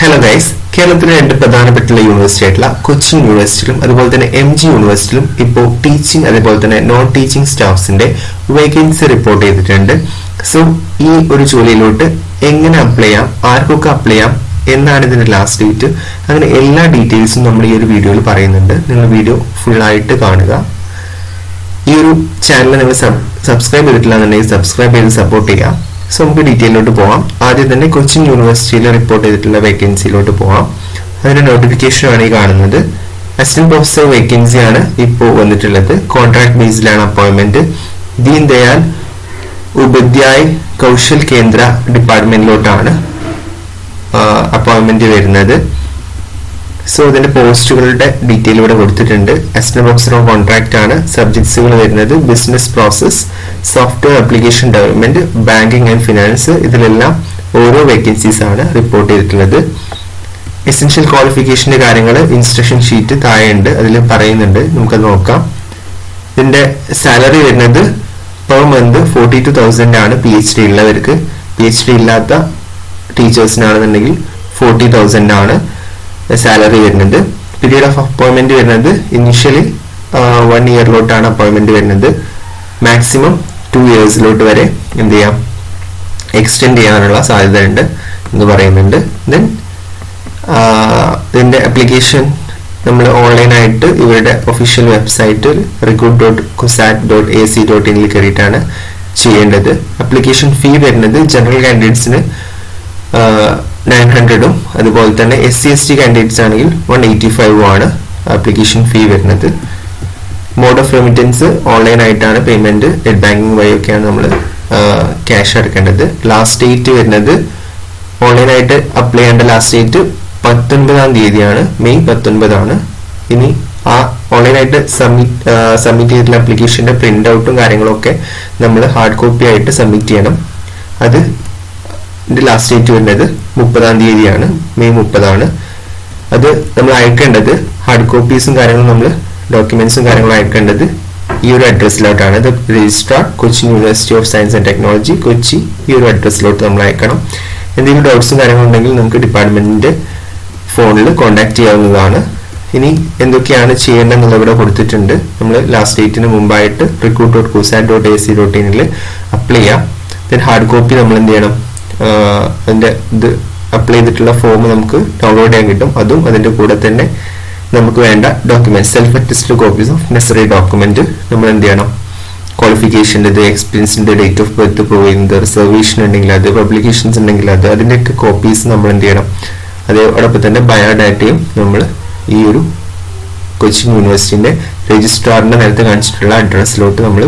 Hello guys കേരളത്തിലെ രണ്ട് പ്രധാനപ്പെട്ടുള്ള university ആയിട്ടുള്ള കൊച്ചിൻ യൂണിവേഴ്സിറ്റിയിലും അതുപോലെ തന്നെ എം ജി യൂണിവേഴ്സിറ്റിയിലും ഇപ്പോൾ ടീച്ചിങ് അതുപോലെ തന്നെ നോൺ ടീച്ചിങ് സ്റ്റാഫ്സിന്റെ വേക്കൻസി റിപ്പോർട്ട് ചെയ്തിട്ടുണ്ട്. സോ ഈ ഒരു ജോലിയിലോട്ട് എങ്ങനെ അപ്ലൈ ചെയ്യാം ആർക്കൊക്കെ അപ്ലൈ ചെയ്യാം എന്നാണ് ഇതിന്റെ ലാസ്റ്റ് ഡേറ്റ് അങ്ങനെ എല്ലാ ഡീറ്റെയിൽസും നമ്മൾ ഈ ഒരു വീഡിയോയിൽ പറയുന്നുണ്ട്. നിങ്ങൾ വീഡിയോ ഫുൾ ആയിട്ട് കാണുക. ഈ ഒരു ചാനൽ നിങ്ങൾ സബ്സ്ക്രൈബ് ചെയ്തിട്ടില്ല എന്നുണ്ടെങ്കിൽ സബ്സ്ക്രൈബ് ചെയ്ത് സപ്പോർട്ട് ചെയ്യാം സോ നമുക്ക് ഡീറ്റെയിലോട്ട് പോവാം. ആദ്യം തന്നെ കൊച്ചിൻ യൂണിവേഴ്സിറ്റിയിൽ റിപ്പോർട്ട് ചെയ്തിട്ടുള്ള വേക്കൻസിയിലോട്ട് പോവാം. അതിന്റെ നോട്ടിഫിക്കേഷൻ ആണ് ഈ കാണുന്നത്. അസിസ്റ്റന്റ് പ്രൊഫസർ വേക്കൻസി ആണ് ഇപ്പോൾ വന്നിട്ടുള്ളത്. കോൺട്രാക്ട് ബേസിലാണ് അപ്പോയിൻമെന്റ് ദീൻ ദയാൽ ഉപാധ്യായ് കൗശൽ കേന്ദ്ര ഡിപ്പാർട്ട്മെന്റിലോട്ടാണ് അപ്പോയിൻമെന്റ് വരുന്നത്. സോ ഇതിന്റെ പോസ്റ്റുകളുടെ ഡീറ്റെയിൽ ഇവിടെ കൊടുത്തിട്ടുണ്ട്. പ്രൊഫസർ ഓൺ കോൺട്രാക്ട് ആണ്. സബ്ജക്ട്സുകൾ വരുന്നത് business process software application development banking and finance ഇതിലെല്ലാം ഓരോ വേക്കൻസീസ് ആണ് റിപ്പോർട്ട് ചെയ്തിട്ടുള്ളത്. എസെൻഷ്യൽ ക്വാളിഫിക്കേഷന്റെ കാര്യങ്ങൾ ഇൻസ്ട്രക്ഷൻ ഷീറ്റ് താഴെയുണ്ട്. അതിൽ പറയുന്നുണ്ട്. നമുക്കത് നോക്കാം. ഇതിന്റെ സാലറി വരുന്നത് per month forty two thousand ആണ് പി എച്ച് ഡി ഉള്ളവർക്ക്. പി എച്ച് ഡി ഇല്ലാത്ത ടീച്ചേഴ്സിനാണെന്നുണ്ടെങ്കിൽ ഫോർട്ടി തൗസൻഡ് ആണ്. സാലറി വരുന്നത് പീരീഡ് ഓഫ് അപ്പോയിൻമെന്റ് വരുന്നത് ഇനിഷ്യലി വൺ ഇയറിലോട്ടാണ് അപ്പോയിൻമെന്റ് വരുന്നത്. മാക്സിമം ടു ഇയേഴ്സിലോട്ട് വരെ എന്ത് ചെയ്യാം? എക്സ്റ്റെൻഡ് ചെയ്യാനുള്ള സാധ്യത ഉണ്ട് എന്ന് പറയുന്നുണ്ട്. ദെൻ ഇതിന്റെ അപ്ലിക്കേഷൻ നമ്മൾ ഓൺലൈനായിട്ട് ഇവരുടെ ഒഫീഷ്യൽ വെബ്സൈറ്റിൽ recruit dot CUSAT dot A C dot ഇനിൽ കയറിയിട്ടാണ് ചെയ്യേണ്ടത്. അപ്ലിക്കേഷൻ ഫീ വരുന്നത് ജനറൽ കാൻഡിഡേറ്റ്സിന് നയൻ ഹൺഡ്രഡും അതുപോലെ തന്നെ S C S T candidates ആണെങ്കിൽ വൺ എയ്റ്റി ഫൈവും ആണ് ആപ്ലിക്കേഷൻ ഫീ വരുന്നത്. മോഡ് ഓഫ് റെമിറ്റൻസ് ഓൺലൈൻ ആയിട്ടാണ് പേയ്മെന്റ് നെറ്റ് ബാങ്കിങ് വഴിയൊക്കെയാണ് നമ്മൾ ക്യാഷ് അടക്കേണ്ടത്. ലാസ്റ്റ് ഡേറ്റ് വരുന്നത് ഓൺലൈനായിട്ട് അപ്ലൈ ചെയ്യേണ്ട ലാസ്റ്റ് ഡേറ്റ് പത്തൊൻപതാം തീയതിയാണ്. മെയ് പത്തൊൻപതാണ്. ഇനി ആ ഓൺലൈനായിട്ട് സബ്മിറ്റ് സബ്മിറ്റ് ചെയ്തിട്ടുള്ള ആപ്ലിക്കേഷന്റെ പ്രിന്റ് ഔട്ടും കാര്യങ്ങളൊക്കെ നമ്മൾ ഹാർഡ് കോപ്പി ആയിട്ട് സബ്മിറ്റ് ചെയ്യണം. അത് ഇതിന്റെ ലാസ്റ്റ് ഡേറ്റ് വരുന്നത് മുപ്പതാം തീയതിയാണ്. മെയ് മുപ്പതാണ്. അത് നമ്മൾ അയക്കേണ്ടത് ഹാർഡ് കോപ്പീസും കാര്യങ്ങളും നമ്മൾ ഡോക്യുമെന്റ്സും കാര്യങ്ങളും അയക്കേണ്ടത് ഈ ഒരു അഡ്രസ്സിലോട്ടാണ് ഇത് registrar Kochi university of science and technology Kochi ഈ ഒരു അഡ്രസ്സിലോട്ട് നമ്മൾ അയക്കണം. എന്തെങ്കിലും ഡൗട്ട്സും കാര്യങ്ങളുണ്ടെങ്കിൽ നമുക്ക് ഡിപ്പാർട്ട്മെന്റിന്റെ ഫോണിൽ കോൺടാക്ട് ചെയ്യാവുന്നതാണ്. ഇനി എന്തൊക്കെയാണ് ചെയ്യേണ്ടതെന്നുള്ള ഇവിടെ കൊടുത്തിട്ടുണ്ട്. നമ്മൾ ലാസ്റ്റ് ഡേറ്റിന് മുമ്പായിട്ട് recruit dot CUSAT dot A C dot ഇനിൽ apply ചെയ്യാം. ദെൻ ഹാർഡ് കോപ്പി നമ്മൾ എന്ത് ചെയ്യണം? അതിന്റെ ഇത് അപ്ലൈ ചെയ്തിട്ടുള്ള ഫോം നമുക്ക് ഡൗൺലോഡ് ചെയ്യാൻ കിട്ടും. അതും അതിന്റെ കൂടെ തന്നെ നമുക്ക് വേണ്ട document self attested copies of necessary document നമ്മൾ എന്ത് ചെയ്യണം? ക്വാളിഫിക്കേഷന്റെ ഇത് എക്സ്പീരിയൻസിന്റെ ഡേറ്റ് ഓഫ് ബർത്ത് പ്രൂവ് ചെയ്യുന്നത് റിസർവേഷൻ ഉണ്ടെങ്കിൽ അത് പബ്ലിക്കേഷൻസ് ഉണ്ടെങ്കിൽ അത് അതിന്റെയൊക്കെ കോപ്പീസ് നമ്മൾ എന്ത് ചെയ്യണം? അതോടൊപ്പം തന്നെ ബയോഡാറ്റയും നമ്മൾ ഈ ഒരു കൊച്ചിൻ യൂണിവേഴ്സിറ്റിന്റെ രജിസ്ട്രാറിന്റെ നേരത്തെ കാണിച്ചിട്ടുള്ള അഡ്രസ്സിലോട്ട് നമ്മൾ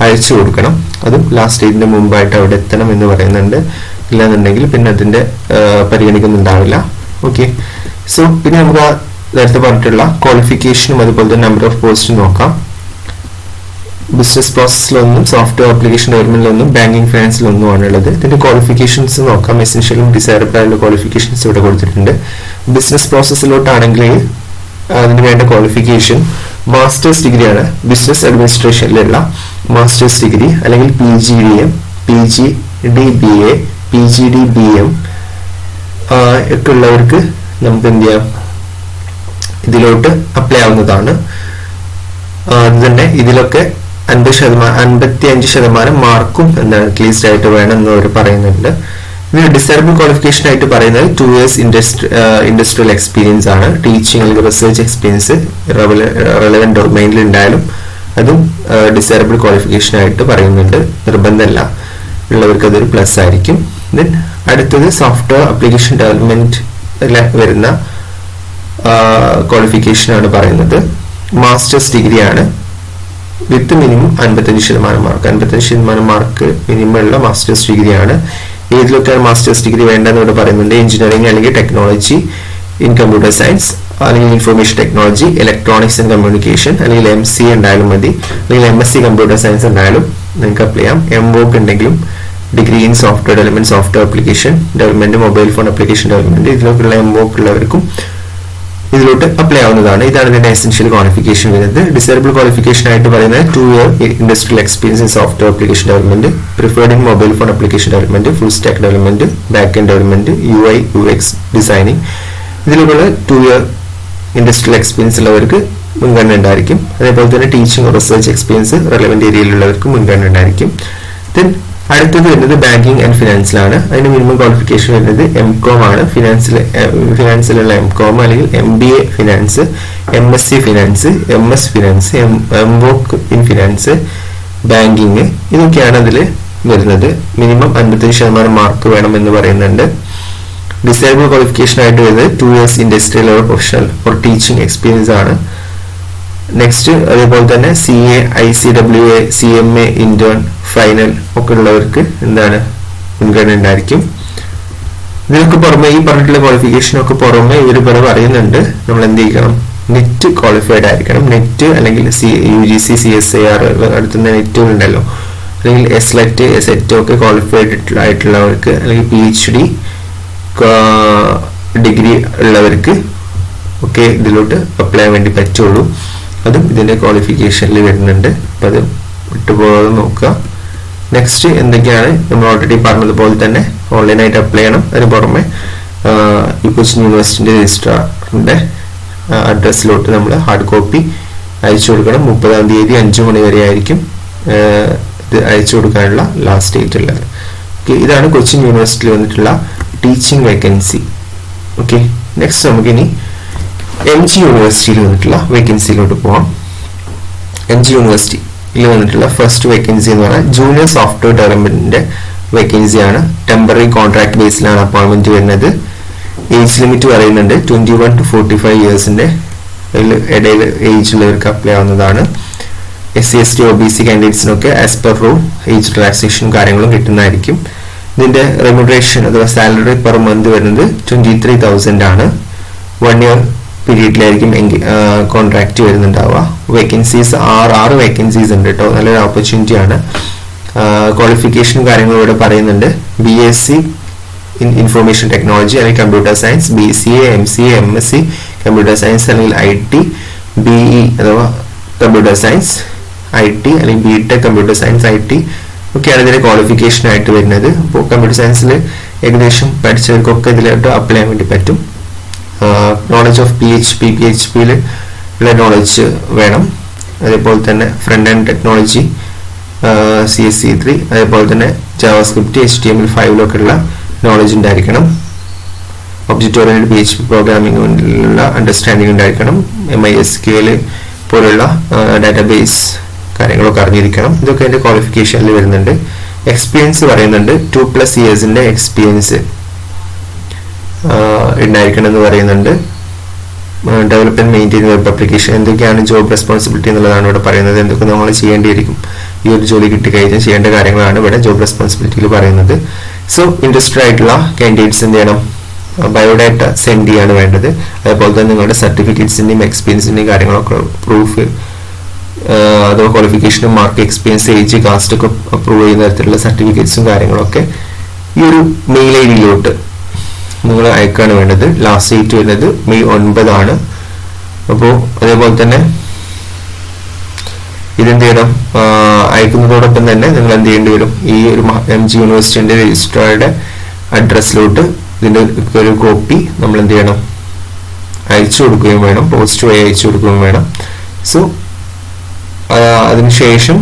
അയച്ചു കൊടുക്കണം. അതും ലാസ്റ്റ് ഡേറ്റിന്റെ മുമ്പായിട്ട് അവിടെ എത്തണം എന്ന് പറയുന്നുണ്ട്. ഇല്ലാന്നുണ്ടെങ്കിൽ പിന്നെ അതിന്റെ പരിഗണിക്കുന്നുണ്ടാവില്ല. ഓക്കെ സോ പിന്നെ നമുക്ക് നേരത്തെ പറഞ്ഞിട്ടുള്ള ക്വാളിഫിക്കേഷനും അതുപോലെ തന്നെ നമ്പർ ഓഫ് പോസ്റ്റും നോക്കാം. ബിസിനസ് പ്രോസസ്സിലൊന്നും സോഫ്റ്റ്വെയർ ആപ്ലിക്കേഷൻ ഡെവലപ്മെന്റിലൊന്നും ബാങ്കിങ് ഫിനാൻസിലൊന്നുമാണ് ഉള്ളത്. ഇതിന്റെ ക്വാളിഫിക്കേഷൻസ് നോക്കാം. എസെൻഷ്യലും ഡിസൈറബിൾ ആയിട്ടുള്ള ക്വാളിഫിക്കേഷൻസ് ഇവിടെ കൊടുത്തിട്ടുണ്ട്. ബിസിനസ് പ്രോസസ്സിലോട്ടാണെങ്കിൽ അതിന് വേണ്ട ക്വാളിഫിക്കേഷൻ മാസ്റ്റേഴ്സ് ഡിഗ്രിയാണ് ബിസിനസ് അഡ്മിനിസ്ട്രേഷനിലുള്ള മാസ്റ്റേഴ്സ് ഡിഗ്രി അല്ലെങ്കിൽ P G D M P G D B A P G D B M ഒക്കെ ഉള്ളവർക്ക് നമുക്ക് എന്ത് ചെയ്യാം? ഇതിലോട്ട് അപ്ലൈ ആവുന്നതാണ്. അതുതന്നെ ഇതിലൊക്കെ അൻപത് ശതമാനം അൻപത്തി അഞ്ച് ശതമാനം മാർക്കും എന്താണ് അറ്റ്ലീസ്റ്റ് ആയിട്ട് വേണം എന്ന് അവർ പറയുന്നുണ്ട്. ഇത് ഡിസേബിൾ ക്വാളിഫിക്കേഷൻ ആയിട്ട് പറയുന്നത് two years industry industrial experience ആണ്. ടീച്ചിങ് അല്ലെങ്കിൽ റിസർച്ച് എക്സ്പീരിയൻസ് റെലവെന്റ് ഡൊമൈനിൽ ഉണ്ടായാലും അതും ഡിസേബിൾ ക്വാളിഫിക്കേഷൻ ആയിട്ട് പറയുന്നുണ്ട്. നിർബന്ധമല്ല. ഉള്ളവർക്ക് അതൊരു പ്ലസ് ആയിരിക്കും. ദെൻ അടുത്തത് സോഫ്റ്റ്വെയർ ആപ്ലിക്കേഷൻ ഡെവലപ്മെന്റ് വരുന്ന ക്വാളിഫിക്കേഷൻ ആണ് പറയുന്നത്. മാസ്റ്റേഴ്സ് ഡിഗ്രി ആണ്. വിത്ത് മിനിമം അൻപത്തഞ്ച് ശതമാനം മാർക്ക് അൻപത്തഞ്ച് ശതമാനം മാർക്ക് മിനിമം ഉള്ള മാസ്റ്റേഴ്സ് ഡിഗ്രി ആണ്. ഏതിലൊക്കെയാണ് മാസ്റ്റേഴ്സ് ഡിഗ്രി വേണ്ടതെന്ന് ഇവിടെ പറയുന്നുണ്ട്? എഞ്ചിനീയറിംഗ് അല്ലെങ്കിൽ ടെക്നോളജി ഇൻ കമ്പ്യൂട്ടർ സയൻസ് അല്ലെങ്കിൽ information technology electronics and communication അല്ലെങ്കിൽ എം സി ഉണ്ടായാലും മതി. അല്ലെങ്കിൽ M S C computer science ഉണ്ടായാലും നിങ്ങൾക്ക് അപ്ലൈ ചെയ്യാം. എം വോക്ക് ഉണ്ടെങ്കിലും degree in software development software application development mobile phone application development ഇതിലൊക്കെയുള്ള M voc ഉള്ളവർക്കും ഇതിലോട്ട് അപ്ലൈ ആവുന്നതാണ്. ഇതാണ് ഇതിന്റെ എസെൻഷ്യൽ ക്വാളിഫിക്കേഷൻ വരുന്നത്. ഡിസേബിൾ ക്വാളിഫിക്കേഷൻ ആയിട്ട് പറയുന്നത് two year industrial experience in software application development preferred in mobile phone application development full stack development back end development U I U X designing ഇതിലുള്ള two year industrial experience ഉള്ളവർക്ക് മുൻഗണന ഉണ്ടായിരിക്കും. അതേപോലെ തന്നെ teaching research experience relevant ഏരിയയിലുള്ളവർക്ക് മുൻഗണന ഉണ്ടായിരിക്കും. Then അടുത്തത് വരുന്നത് ബാങ്കിങ് ആൻഡ് ഫിനാൻസിലാണ് അതിന് മിനിമം ക്വാളിഫിക്കേഷൻ വരുന്നത് എം കോം ആണ്. ഫിനാൻസിൽ ഫിനാൻസിലുള്ള എം കോം അല്ലെങ്കിൽ M B A finance M S C finance M S finance M M voc in finance banking ഇതൊക്കെയാണ് അതിൽ വരുന്നത്. മിനിമം അൻപത്തഞ്ച് ശതമാനം മാർക്ക് വേണം എന്ന് പറയുന്നുണ്ട്. ഡിസേബിൾ ക്വാളിഫിക്കേഷൻ ആയിട്ട് വരുന്നത് two years industrial or professional for teaching experience ആണ്. നെക്സ്റ്റ് അതേപോലെ തന്നെ C A I C W A C M A intern final ഒക്കെ ഉള്ളവർക്ക് എന്താണ് മുൻഗണന ഉണ്ടായിരിക്കും. ഇതിനൊക്കെ പുറമെ ഈ പറഞ്ഞിട്ടുള്ള ക്വാളിഫിക്കേഷനൊക്കെ പുറമെ ഇവർ പല പറയുന്നുണ്ട്. നമ്മൾ എന്ത് ചെയ്യണം? നെറ്റ് ക്വാളിഫൈഡ് ആയിരിക്കണം. നെറ്റ് അല്ലെങ്കിൽ C U G C C S I R അടുത്തുന്ന നെറ്റുകൾ ഉണ്ടല്ലോ. അല്ലെങ്കിൽ എസ് ലെറ്റ് എസ് എറ്റ് ഒക്കെ ക്വാളിഫൈഡ് ആയിട്ടുള്ളവർക്ക് അല്ലെങ്കിൽ പി എച്ച് ഡി ഡിഗ്രി ഉള്ളവർക്ക് ഒക്കെ ഇതിലോട്ട് അപ്ലൈ ചെയ്യാൻ വേണ്ടി പറ്റുള്ളൂ. അതും ഇതിന്റെ ക്വാളിഫിക്കേഷനിൽ വരുന്നുണ്ട്. അപ്പം അത് വിട്ടുപോകാതെ നോക്കുക. നെക്സ്റ്റ് എന്തൊക്കെയാണ്? നമ്മൾ ഓൾറെഡി പറഞ്ഞതുപോലെ തന്നെ ഓൺലൈനായിട്ട് അപ്ലൈ ചെയ്യണം. അതിന് പുറമെ ഈ കൊച്ചിൻ യൂണിവേഴ്സിറ്റിന്റെ രജിസ്ട്രാറിന്റെ അഡ്രസ്സിലോട്ട് നമ്മൾ ഹാർഡ് കോപ്പി അയച്ചു കൊടുക്കണം. മുപ്പതാം തീയതി അഞ്ച് മണി വരെ ആയിരിക്കും ഇത് അയച്ചു കൊടുക്കാനുള്ള ലാസ്റ്റ് ഡേറ്റ് ഉള്ളത്. ഓക്കെ ഇതാണ് കൊച്ചിൻ യൂണിവേഴ്സിറ്റിയിൽ വന്നിട്ടുള്ള ടീച്ചിങ് വേക്കൻസി ഓക്കെ നെക്സ്റ്റ് നമുക്കിനി എം ജി യൂണിവേഴ്സിറ്റിയിൽ വന്നിട്ടുള്ള വേക്കൻസിയിലോട്ട് പോവാം. എം ജി യൂണിവേഴ്സിറ്റിയിൽ വന്നിട്ടുള്ള ഫസ്റ്റ് വേക്കൻസി എന്ന് പറഞ്ഞാൽ ജൂനിയർ സോഫ്റ്റ്വെയർ ഡെവലപ്മെന്റിന്റെ വേക്കൻസിയാണ് ടെമ്പററി കോൺട്രാക്ട് ബേസിലാണ് അപ്പോയിൻമെന്റ് വരുന്നത്. ഏജ് ലിമിറ്റ് പറയുന്നുണ്ട്. Twenty one to forty five ഇയേഴ്സിന്റെ ഇടയിൽ ഏജ് ഉള്ളവർക്ക് അപ്ലൈ ആവുന്നതാണ്. S C S T O B C കാൻഡിഡേറ്റ്സിനൊക്കെ as per rule age റിലാക്സേഷനും കാര്യങ്ങളും കിട്ടുന്നതായിരിക്കും. ഇതിന്റെ റെമുഡറേഷൻ അഥവാ സാലറി പെർ മന്ത് വരുന്നത് ട്വന്റി ത്രീ തൗസൻഡ് ആണ് വൺ ഇയർ പീരീഡിലായിരിക്കും കോൺട്രാക്റ്റ് വരുന്നുണ്ടാവുക. വേക്കൻസീസ് ആറ് ആറ് വേക്കൻസീസ് ഉണ്ട് കേട്ടോ നല്ലൊരു ഓപ്പർച്യൂണിറ്റി ആണ്. ക്വാളിഫിക്കേഷനും കാര്യങ്ങളും ഇവിടെ പറയുന്നുണ്ട്. B S C in information technology അല്ലെങ്കിൽ computer science B C A M C A M S C computer science അല്ലെങ്കിൽ ഐ ടി ബി ഇ അഥവാ കമ്പ്യൂട്ടർ സയൻസ് ഐ ടി അല്ലെങ്കിൽ B tech computer science I T ഒക്കെയാണ് ഇതിന്റെ qualification ആയിട്ട് വരുന്നത്. അപ്പോൾ computer സയൻസിൽ ഏകദേശം പഠിച്ചവർക്കൊക്കെ ഇതിലോട്ട് അപ്ലൈ ചെയ്യാൻ വേണ്ടി പറ്റും. Knowledge of P H P P H പിയിൽ ഉള്ള നോളജ് വേണം. അതേപോലെ തന്നെ front and technology C S S three അതേപോലെ തന്നെ JavaScript H T M L ഫൈവിലൊക്കെ ഉള്ള നോളജ് ഉണ്ടായിരിക്കണം. Object oriented P H P പ്രോഗ്രാമിംഗിലുള്ള understanding ഉണ്ടായിരിക്കണം. M I S Q L പോലുള്ള ഡാറ്റാബേസ് കാര്യങ്ങളൊക്കെ അറിഞ്ഞിരിക്കണം. ഇതൊക്കെ എന്റെ ക്വാളിഫിക്കേഷനിൽ വരുന്നുണ്ട്. എക്സ്പീരിയൻസ് പറയുന്നുണ്ട്. ടു പ്ലസ് ഇയേഴ്സിന്റെ എക്സ്പീരിയൻസ് ഉണ്ടായിരിക്കണം എന്ന് പറയുന്നുണ്ട്. ഡെവലപ്മെന്റ് മെയിന്റെയിൻ വെബ് അപ്ലിക്കേഷൻ എന്തൊക്കെയാണ് ജോബ് റെസ്പോൺസിബിലിറ്റി എന്നുള്ളതാണ് ഇവിടെ പറയുന്നത്. എന്തൊക്കെ നമ്മൾ ചെയ്യേണ്ടിയിരിക്കും? ഈ ഒരു ജോലി കിട്ടിക്കഴിഞ്ഞാൽ ചെയ്യേണ്ട കാര്യങ്ങളാണ് ഇവിടെ ജോബ് റെസ്പോൺസിബിലിറ്റിയിൽ പറയുന്നത്. സോ ഇൻട്രസ്റ്റഡ് ആയിട്ടുള്ള കാൻഡിഡേറ്റ്സ് എന്ത് ചെയ്യണം? ബയോഡാറ്റ സെൻഡ് ചെയ്യാണ് വേണ്ടത്. അതേപോലെ തന്നെ നിങ്ങളുടെ സർട്ടിഫിക്കറ്റ്സിന്റെയും എക്സ്പീരിയൻസിന്റെയും കാര്യങ്ങളൊക്കെ പ്രൂഫ് അതോ ക്വാളിഫിക്കേഷനും മാർക്ക് എക്സ്പീരിയൻസ് ഏജ് കാസ്റ്റ് ഒക്കെ അപ്രൂവ് ചെയ്യുന്ന തരത്തിലുള്ള സർട്ടിഫിക്കറ്റ്സും കാര്യങ്ങളൊക്കെ ഈ ഒരു മെയിൽ ഐ ഡിയിലോട്ട് നിങ്ങൾ അയക്കാണ് വേണ്ടത്. ലാസ്റ്റ് ഡേറ്റ് വരുന്നത് മെയ് ഒൻപതാണ്. അപ്പോൾ അതേപോലെ തന്നെ ഇതെന്ത് ചെയ്യണം? അയക്കുന്നതോടൊപ്പം തന്നെ നിങ്ങൾ എന്ത് ചെയ്യേണ്ടി വരും? ഈ ഒരു എം ജി യൂണിവേഴ്സിറ്റിന്റെ രജിസ്ട്രാറുടെ അഡ്രസ്സിലോട്ട് ഇതിന്റെ ഒരു കോപ്പി നമ്മൾ എന്ത് ചെയ്യണം? അയച്ചു കൊടുക്കുകയും വേണം. പോസ്റ്റ് വഴി അയച്ചു കൊടുക്കുകയും വേണം. സോ അതിനുശേഷം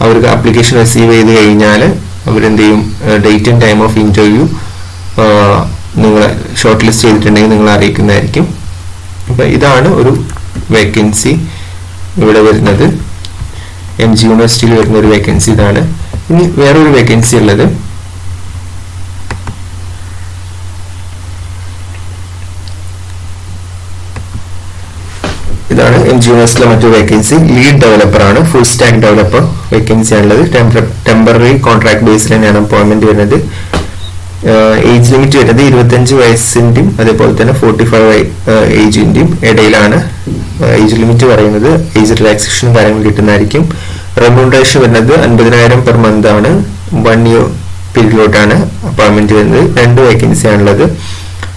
അവർക്ക് ആപ്ലിക്കേഷൻ റിസീവ് ചെയ്ത് കഴിഞ്ഞാൽ അവരെന്ത് ചെയ്യും date and time of interview നിങ്ങൾ ഷോർട്ട് ലിസ്റ്റ് ചെയ്തിട്ടുണ്ടെങ്കിൽ നിങ്ങൾ അറിയിക്കുന്നതായിരിക്കും. അപ്പം ഇതാണ് ഒരു വേക്കൻസി ഇവിടെ വരുന്നത്. എം ജി യൂണിവേഴ്സിറ്റിയിൽ വരുന്ന ഒരു വേക്കൻസി ഇതാണ്. ഇനി വേറൊരു വേക്കൻസി ഉള്ളത്. ഇതാണ് എം ജി യൂണിവേഴ്സിറ്റിയിലെ മറ്റൊരു വേക്കൻസി ലീഡ് ഡെവലപ്പർ ആണ് ഫുൾ സ്റ്റാക്ക് ഡെവലപ്പർ വേക്കൻസി ആണുള്ളത് ടെമ്പററി കോൺട്രാക്ട് ബേസിൽ തന്നെയാണ് അപ്പോയിന്റ്മെന്റ് വരുന്നത്. ഏജ് ലിമിറ്റ് വരുന്നത് ഇരുപത്തഞ്ച് വയസ്സിന്റെയും അതേപോലെ തന്നെ ഫോർട്ടി ഫൈവ് ഏജിന്റെയും ഇടയിലാണ്. ഏജ് ലിമിറ്റ് പറയുന്നത്. ഏജ് റിലാക്സേഷൻ കാര്യങ്ങൾ കിട്ടുന്നതായിരിക്കും. റെമ്യൂണറേഷൻ വരുന്നത് അൻപതിനായിരം പെർ മന്ത് ആണ്. വൺ ഇയർ പീരീഡിലോട്ടാണ് അപ്പോയിൻമെന്റ് വരുന്നത്. രണ്ട് വേക്കൻസി ആണുള്ളത്.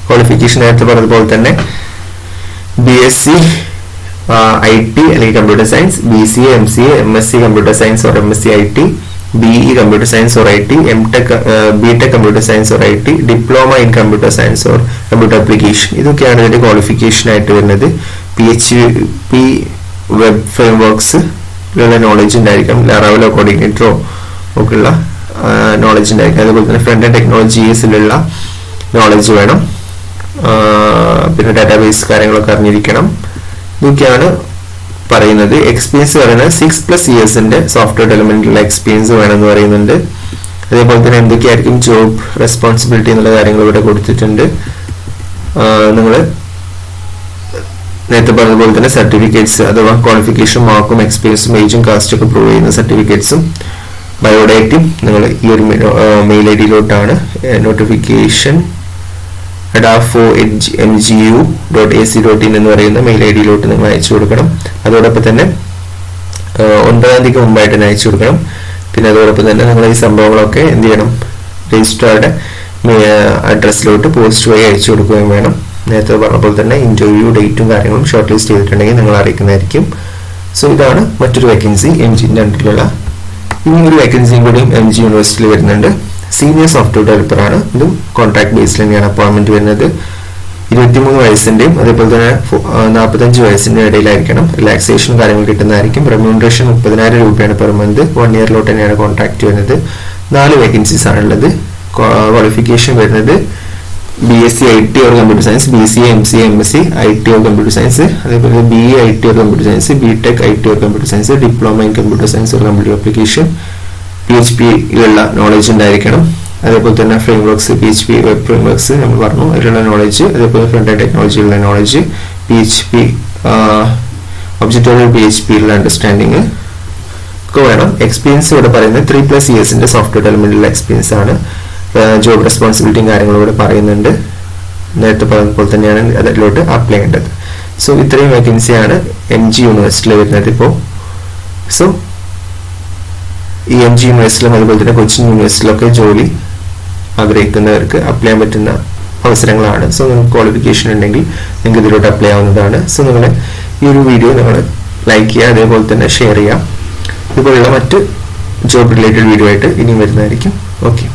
ക്വാളിഫിക്കേഷൻ നേരത്തെ പറഞ്ഞതുപോലെ തന്നെ B S C I T അല്ലെങ്കിൽ computer science B C A C A M S C computer science or M S C I T E computer science or I T M tech B tech computer science or I T diploma in computer science or computer application ഇതൊക്കെയാണ് ഇതിന്റെ qualification ആയിട്ട് വരുന്നത്. P H P web frameworks ഉള്ള knowledge ഉണ്ടായിരിക്കും ലാറാവലോ കോർഡിനേറ്ററോ ഒക്കെ ഉള്ള knowledge ഉണ്ടായിരിക്കും. അതുപോലെ തന്നെ ഫ്രണ്ട് ടെക്നോളജീസിലുള്ള നോളജ് വേണം. പിന്നെ ഡാറ്റാബേസ് കാര്യങ്ങളൊക്കെ അറിഞ്ഞിരിക്കണം. ഇതൊക്കെയാണ് പറയുന്നത്. എക്സ്പീരിയൻസ് പറയുന്നത് സിക്സ് പ്ലസ് ഇയേഴ്സിന്റെ സോഫ്റ്റ്വെയർ ഡെവലപ്മെന്റിലുള്ള എക്സ്പീരിയൻസ് വേണമെന്ന് പറയുന്നുണ്ട്. അതേപോലെ തന്നെ എന്തൊക്കെയായിരിക്കും ജോബ് റെസ്പോൺസിബിലിറ്റി എന്നുള്ള കാര്യങ്ങൾ ഇവിടെ കൊടുത്തിട്ടുണ്ട്. നിങ്ങൾ നേരത്തെ പറഞ്ഞതുപോലെ തന്നെ സർട്ടിഫിക്കറ്റ്സ് അഥവാ ക്വാളിഫിക്കേഷൻ മാർക്കും എക്സ്പീരിയൻസും ഏജും കാസ്റ്റ് ഒക്കെ പ്രൂവ് ചെയ്യുന്ന സർട്ടിഫിക്കറ്റ്സും ബയോഡേറ്റും നിങ്ങൾ ഈ ഒരു മെയിൽ ഐ ഡിയിലോട്ടാണ് notification അഡാഫോ N G U dot A C dot in എന്ന് പറയുന്ന മെയിൽ ഐ ഡിയിലോട്ട് നിങ്ങൾ അയച്ചു കൊടുക്കണം. അതോടൊപ്പം തന്നെ ഒൻപതാം തീയതിക്ക് മുമ്പായിട്ട് തന്നെ അയച്ചു കൊടുക്കണം. പിന്നെ അതോടൊപ്പം തന്നെ നിങ്ങൾ ഈ സംഭവങ്ങളൊക്കെ എന്ത് ചെയ്യണം? രജിസ്ട്രാറുടെ അഡ്രസ്സിലോട്ട് പോസ്റ്റ് വഴി അയച്ചു കൊടുക്കുകയും വേണം. നേരത്തെ പറഞ്ഞ പോലെ തന്നെ ഇന്റർവ്യൂ ഡേറ്റും കാര്യങ്ങളും ഷോർട്ട് ലിസ്റ്റ് ചെയ്തിട്ടുണ്ടെങ്കിൽ നിങ്ങൾ അറിയിക്കുന്നതായിരിക്കും. സോ ഇതാണ് മറ്റൊരു വേക്കൻസി എം ജിന്റെ അണ്ടറിലുള്ള ഇനി ഒരു വേക്കൻസിയും കൂടിയും എം ജി യൂണിവേഴ്സിറ്റിയിൽ വരുന്നുണ്ട്. സീനിയർ സോഫ്റ്റ്വെയർ ഡെവലപ്പർ ആണ്. ഇതും കോൺട്രാക്ട് ബേസിൽ തന്നെയാണ് അപ്പോയിൻമെന്റ് വരുന്നത്. ഇരുപത്തിമൂന്ന് വയസ്സിന്റെയും അതേപോലെ തന്നെ നാൽപ്പത്തഞ്ച് വയസ്സിന്റെ ഇടയിലായിരിക്കണം. റിലാക്സേഷൻ കാര്യങ്ങൾ കിട്ടുന്നതായിരിക്കും. റെമ്യൂണറേഷൻ മുപ്പതിനായിരം രൂപയാണ് പെർ മന്ത് വൺ ഇയറിലോട്ട് തന്നെയാണ് കോൺട്രാക്ട് വരുന്നത്. നാല് വേക്കൻസീസ് ആണുള്ളത് ക്വാളിഫിക്കേഷൻ വരുന്നത് B S C I T or computer science B C M C M S C I T or computer science അതേപോലെ B I T or computer science B tech I T or computer science diploma in computer science or computer application P H പിയിലുള്ള knowledge ഉണ്ടായിരിക്കണം. അതേപോലെ തന്നെ frameworks P H P web frameworks നമ്മൾ പറഞ്ഞു. അതിലുള്ള knowledge അതേപോലെ front ടെക്നോളജിയിലുള്ള knowledge P H P objective P H പിയിലുള്ള understanding ഒക്കെ വേണം. Experience ഇവിടെ പറയുന്നത് ത്രീ പ്ലസ് ഇയേഴ്സിന്റെ സോഫ്റ്റ്വെയർ ഡെവലപ്മെന്റിലുള്ള എക്സ്പീരിയൻസ് ആണ്. ജോബ് റെസ്പോൺസിബിലിറ്റിയും കാര്യങ്ങളും ഇവിടെ പറയുന്നുണ്ട്. നേരത്തെ പറഞ്ഞപ്പോൾ തന്നെയാണ് അതിലോട്ട് അപ്ലൈ ചെയ്യേണ്ടത്. സോ ഇത്രയും വേക്കൻസിയാണ് എം ജി യൂണിവേഴ്സിറ്റിയിൽ വരുന്നത് ഇപ്പോൾ സോ ഈ എം ജി യൂണിവേഴ്സിറ്റിയിലും അതുപോലെ തന്നെ കൊച്ചിൻ യൂണിവേഴ്സിറ്റിയിലൊക്കെ ജോലി ആഗ്രഹിക്കുന്നവർക്ക് അപ്ലൈ ചെയ്യാൻ പറ്റുന്ന അവസരങ്ങളാണ്. സോ നിങ്ങൾക്ക് ക്വാളിഫിക്കേഷൻ ഉണ്ടെങ്കിൽ നിങ്ങൾക്ക് ഇതിലോട്ട് അപ്ലൈ ആവുന്നതാണ് സോ നിങ്ങൾ ഈ ഒരു വീഡിയോ നിങ്ങൾ ലൈക്ക് ചെയ്യുക അതേപോലെ തന്നെ ഷെയർ ചെയ്യുക. ഇതുപോലുള്ള മറ്റ് ജോബ് റിലേറ്റഡ് വീഡിയോ ആയിട്ട് ഇനിയും വരുന്നതായിരിക്കും. ഓക്കെ